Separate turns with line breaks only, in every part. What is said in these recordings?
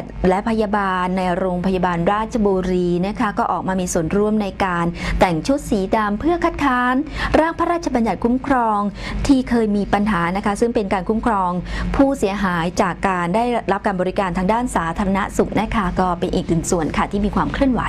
ทย์ และพยาบาลในโรงพยาบาลราชบุรีนะคะก็ออกมามีส่วนร่วมในการแต่งชุดสีดำเพื่อคัดค้าน ร่างพระราชบัญญัติคุ้มครองที่เคยมีปัญหานะคะ ซึ่งเป็นการคุ้มครอง ผู้เสียหายจากการได้รับการบริการทางด้านสาธารณสุขนะคะก็เป็นอีกหนึ่งส่วนค่ะที่มีความเคลื่อนไหว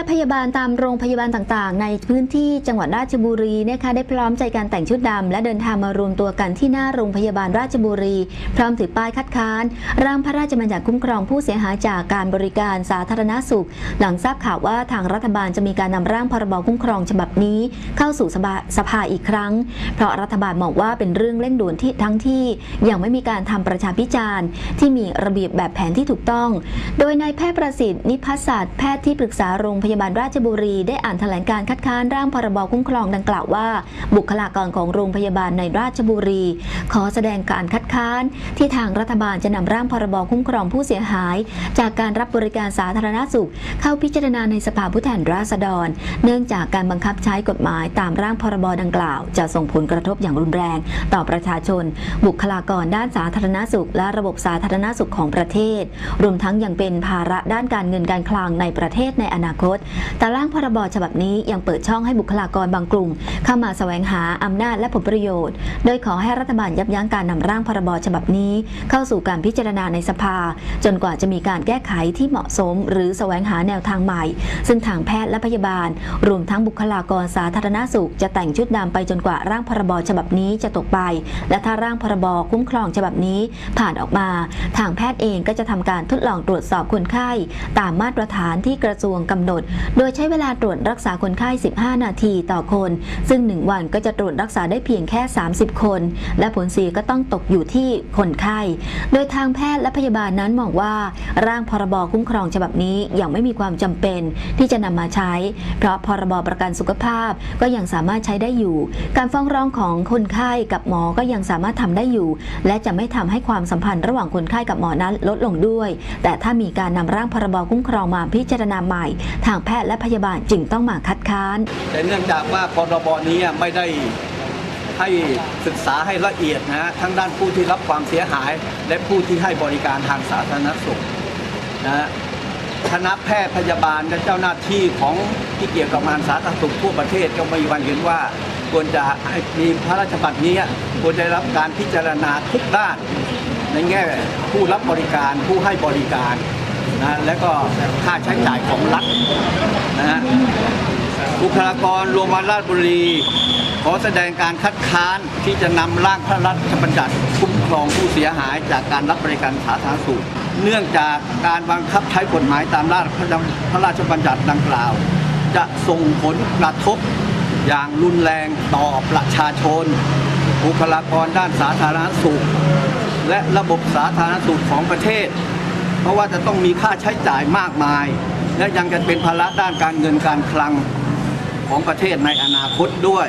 แพทย์และพยาบาลตามโรงพยาบาลต่างๆ ในพื้นที่จังหวัดราชบุรีนะคะได้พร้อมใจการแต่งชุดดำและเดินทางมารวมตัวกันที่หน้าโรงพยาบาลราชบุรี พร้อมถือป้ายคัดค้าน ร่างพระราชบัญญัติคุ้มครองผู้เสียหายจากการบริการสาธารณสุข หลังทราบข่าวว่าทางรัฐบาลจะมีการนำร่างพรบคุ้มครองฉบับนี้ เข้าสู่สภาสภาอีกครั้ง เพราะรัฐบาลมองว่าเป็นเรื่องเร่งด่วนที่ทั้งที่ยังไม่มีการทำประชาพิจารณ์ ที่มีระเบียบแบบแผนที่ถูกต้อง โดยนายแพทย์ประสิทธิ์นิพัฒน์ศาสตร์แพทย์ที่ปรึกษาโรงพยาบาลยาบาลราชบุรีได้อ่านแถลงการคัดค้านร่างพรบคุ้มครองดังกล่าวว่า บุคลากรของโรงพยาบาลในราชบุรี ขอแสดงการคัดค้าน ที่ทางรัฐบาลจะนำร่างพรบคุ้มครองผู้เสียหาย จากการรับบริการสาธารณสุข เข้าพิจารณาในสภาผู้แทนราษฎร เนื่องจากการบังคับใช้กฎหมายตามร่างพรบดังกล่าว จะส่งผลกระทบอย่างรุนแรง ต่อประชาชน บุคลากรด้านสาธารณสุข และระบบสาธารณสุขของประเทศ รวมทั้งยังเป็นภาระด้านการเงินการคลังในประเทศในอนาคตแต่ร่างพรบฉบับนี้ยังเปิดช่องให้บุคลากรบางกลุ่ม เข้ามาแสวงหาอำนาจและผลประโยชน์ โดยขอให้รัฐบาลยับยั้งการนำร่างพรบฉบับนี้ เข้าสู่การพิจารณาในสภา จนกว่าจะมีการแก้ไขที่เหมาะสม หรือแสวงหาแนวทางใหม่ ซึ่งทางแพทย์และพยาบาล รวมทั้งบุคลากรสาธารณสุข จะแต่งชุดดำไปจนกว่าร่างพรบฉบับนี้จะตกไป และถ้าร่างพรบคุ้มครองฉบับนี้ผ่านออกมา ทางแพทย์เองก็จะทำการทดลองตรวจสอบคนไข้ ตามมาตรฐานที่กระทรวงกำหนดโดยใช้เวลาตรวจรักษาคนไข้ 15 นาทีต่อคน ซึ่ง 1 วันก็จะตรวจรักษาได้เพียงแค่ 30 คน และผลเสียก็ต้องตกอยู่ที่คนไข้ โดยทางแพทย์และพยาบาลนั้นมองว่า ร่างพรบคุ้มครองฉบับนี้ยังไม่มีความจำเป็นที่จะนำมาใช้ เพราะพรบประกันสุขภาพก็ยังสามารถใช้ได้อยู่ การฟ้องร้องของคนไข้กับหมอก็ยังสามารถทำได้อยู่ และจะไม่ทำให้ความสัมพันธ์ระหว่างคนไข้กับหมอนั้นลดลงด้วย แต่ถ้ามีการนำร่างพรบคุ้มครองมาพิจารณาใหม่างแพทย์และพยาบาลจึงต้องมาคัดค้าน
แต่เนื่องจากว่าพรบนี้ไม่ได้ให้ศึกษาให้ละเอียดนะฮะทั้งด้านผู้ที่รับความเสียหาย และผู้ที่ให้บริการทางสาธารณสุขนะฮะคณะแพทย์พยาบาลและเจ้าหน้าที่ของที่เกี่ยวกับงานสาธารณสุขทั่วประเทศก็มีวันเห็นว่าควรจะให้มีพระราชบัญญัตินี้ควรจะได้รับการพิจารณาทุกด้าน ในแง่ผู้รับบริการผู้ให้บริการ นะและก็ค่าใช้จ่ายของรัฐนะฮะบุคลากรโรงพยาบาลราชบุรี ขอแสดงการคัดค้านที่จะนำร่างพระราชบัญญัติคุ้มครองผู้เสียหายจากการรับบริการสาธารณสุข เนื่องจากการบังคับใช้กฎหมายตามร่างพระราชบัญญัติดังกล่าว จะส่งผลกระทบอย่างรุนแรงต่อประชาชน บุคลากรด้านสาธารณสุข และระบบสาธารณสุขของประเทศ เพราะว่าจะต้องมีค่าใช้จ่ายมากมาย และยังจะเป็นภาระด้านการเงินการคลังของประเทศในอนาคตด้วย